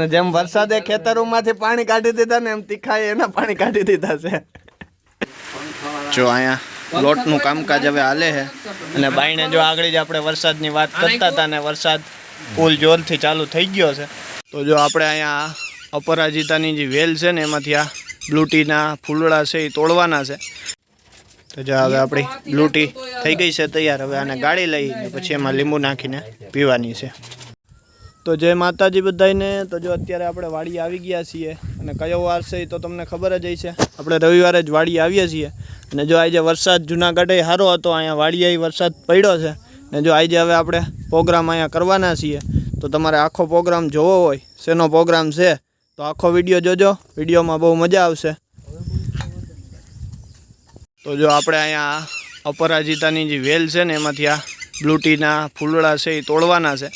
ને જેમ વરસાદે ખેતરોમાંથી પાણી કાઢી દીધા ને એમ તીખાએ એના પાણી કાઢી દીધા છે. જો અહીંયા લોટનું કામકાજ હવે હાલે છે. અને બાઈને જો આગળ જ આપણે વરસાદની વાત કરતા હતા ને વરસાદ ફૂલ જોરથી ચાલુ થઈ ગયો છે. તો જો આપણે અહીંયા અપરાજિતાની જે વેલ છે ને એમાંથી આ બ્લૂટીના ફૂલડા છે એ તોડવાના છે. તો જો હવે આપણી બ્લૂટી થઈ ગઈ છે તૈયાર. હવે આને ગાળી લઈને પછી એમાં લીંબુ નાખીને પીવાની છે. તો જય માતાજી બધાને તો જો અત્યારે આપણે વાડી આવી ગયા છીએ અને કયો વાર છે એ તો તમને ખબર જ હશે. આપણે રવિવારે જ વાડી આવીએ છીએ. અને જો આજે વરસાદ જુનાગઢે સારો હતો, અહીંયા વાડીએ વરસાદ પડ્યો છે. ને જો આજે હવે આપણે પ્રોગ્રામ અહીંયા કરવાના છીએ. તો તમારે આખો પ્રોગ્રામ જોવો હોય, શેનો પ્રોગ્રામ છે, તો આખો વીડિયો જોજો. વિડીયોમાં બહુ મજા આવશે. તો જો આપણે અહીંયા અપરાજિતાની જે વેલ છે ને, એમાંથી આ બ્લૂટીના ફૂલડા છે એ તોડવાના છે.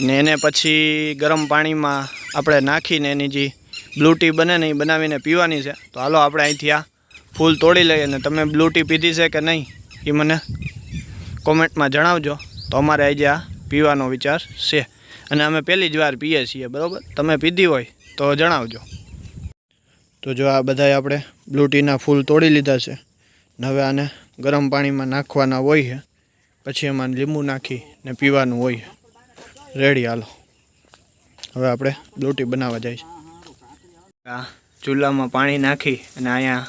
ને એને પછી ગરમ પાણીમાં આપણે નાખીને એની જે બ્લૂટી બને ને એ બનાવીને પીવાની છે. તો હાલો આપણે અહીંથી આ ફૂલ તોડી લઈએ ને તમે બ્લૂટી પીધી છે કે નહીં એ મને કોમેન્ટમાં જણાવજો. તો અમારે આજે આ પીવાનો વિચાર છે. અને અમે પહેલી જ વાર પીએ છીએ, બરાબર? તમે પીધી હોય તો જણાવજો. તો જો આ બધાએ આપણે બ્લૂટીના ફૂલ તોડી લીધા છે. હવે આને ગરમ પાણીમાં નાખવાના હોય છે. પછી એમાં લીંબુ નાખી ને પીવાનું હોય રેડી હાલો. હવે આપણે લોટી બનાવવા જાય આ ચૂલામાં પાણી નાખી અને અહીંયા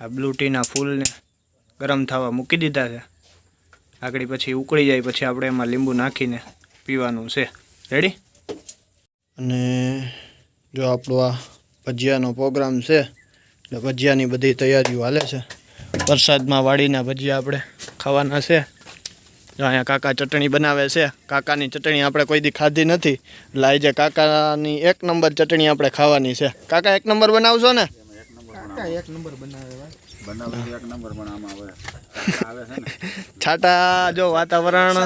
આ બ્લૂટીના ફૂલને ગરમ થવા મૂકી દીધા છે. આગળ પછી ઉકળી જાય પછી આપણે એમાં લીંબુ નાખીને પીવાનું છે. રેડી? અને જો આપણો આ ભજીયાનો પ્રોગ્રામ છે એટલે ભજીયાની બધી તૈયારીઓ હાલે છે. વરસાદમાં વાડીના ભજીયા આપણે ખાવાના છે. અહીંયા કાકા ચટણી બનાવે છે. કાકાની ચટણી આપણે કોઈ દી ખાધી નથી. એટલે આજે કાકાની એક નંબર ચટણી આપણે ખાવાની છે. કાકા એક નંબર બનાવશો ને? બનાવે એક નંબર ને. છાટા જો વાતાવરણ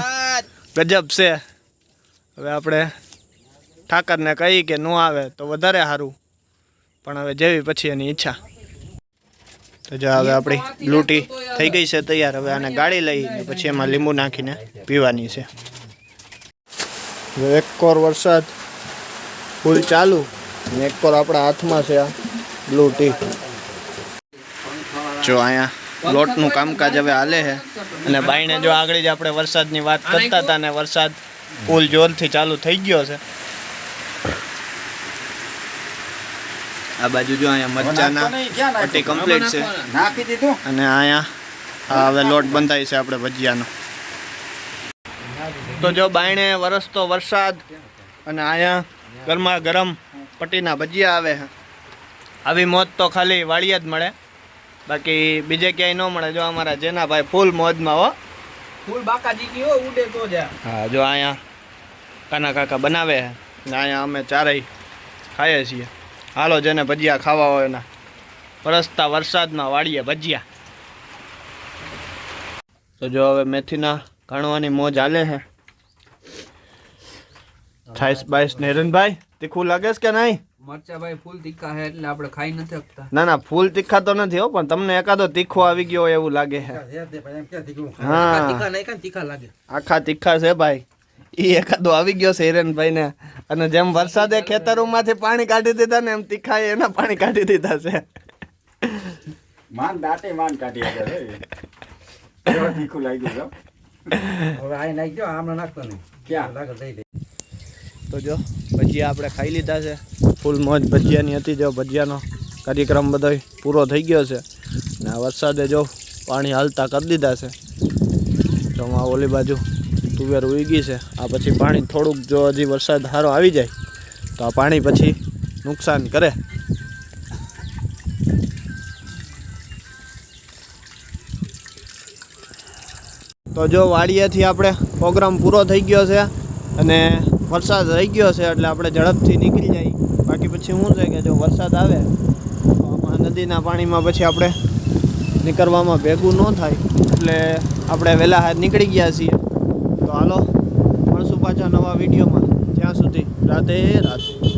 ગજબ છે. હવે આપણે ઠાકરને કહી કે ન આવે તો વધારે સારું. પણ હવે જેવી પછી એની ઈચ્છા. આપણી લૂંટી થઈ ગઈ છે તૈયાર. હવે આને ગાળી લઈને પછી એમાં લીંબુ નાખીને પીવાની છે. એક કોર વરસાદ ફૂલ ચાલુ અને એક કોર આપણા હાથમાં છે આ બ્લુ ટી જો અહીંયા લોટનું કામકાજ હવે હાલે છે. અને બાઈને જો આગળ જ આપણે વરસાદની વાત કરતા હતા ને વરસાદ ફૂલ જોરથી ચાલુ થઈ ગયો છે. આ બાજુ જો અહીંયા મરચાના પટ્ટી કમ્પ્લીટ છે. નાખી દીધું? અને અહીંયા હવે લોટ બંધાય છે આપણે ભજીયાનો. તો જો બાયણે વરસતો વરસાદ અને અહીંયા ગરમા ગરમ પટ્ટીના ભજીયા આવે આવી મોજ તો ખાલી વાળીએ જ મળે. બાકી બીજે ક્યાંય ન મળે. જો અમારા જેના ભાઈ ફૂલ મોજમાં હો. ફૂલ બાકાજી હો ઉડે તો જ. હા જો અહીંયા કાના કાકા બનાવે ને અહીંયા અમે ચારેય ખાઈએ છીએ. હાલો જેને ભજીયા ખાવા હોય એના. વરસતા વરસાદમાં વાળીએ ભજીયા. તો જો હવે મેથીના ઘણવાની મોજ હાલે છે છાઈસ બાઈસ નેરનભાઈ તીખું લાગે છે કે નહીં? મરચા ભાઈ ફૂલ તીખા છે એટલે આપણે ખાઈ નથી શકતા. ના ના ફૂલ તીખા તો નથી હો પણ તમને એકાદો તીખો આવી ગયો એવું લાગે છે હા. તીખા નહીં તીખા લાગે. આખા તીખા છે ભાઈ. ઈ એકાદો આવી ગયો છે હિરેનભાઈ ને અને જેમ વરસાદે ખેતરોમાંથી પાણી કાઢી દીધા ને એમ તીખાએ એના પાણી કાઢી દીધા છે. માન દાટે માન કાઢી છે. તીખું લાગ્યું છે. હવે આ નાખી દો આમણે નાખતો ક્યાં? લાગે દઈ દે. તો જો ભજીયા આપણે ખાઈ લીધા છે. ફૂલ મોજ ભજીયાની હતી જો ભજીયાનો કાર્યક્રમ બધો પૂરો થઈ ગયો છે. ને આ વરસાદે જો પાણી હાલતા કરી દીધા છે. તો આ ઓલી બાજુ તુવેર ઉગી છે. આ પછી પાણી થોડુંક જો હજી વરસાદ સારો આવી જાય, તો આ પાણી પછી નુકસાન કરે. તો જો વાડીએથી આપણે પ્રોગ્રામ પૂરો થઈ ગયો છે અને વરસાદ રહી ગયો છે એટલે આપણે ઝડપથી નીકળી જાય. બાકી પછી શું છે કે જો વરસાદ આવે, તો આમાં નદીના પાણીમાં પછી આપણે નીકળવામાં ભેગું ન થાય. એટલે આપણે વહેલા હાથ નીકળી ગયા છીએ. તો હાલો મળશું પાછા નવા વિડીયોમાં. ત્યાં સુધી રાધે રાધે.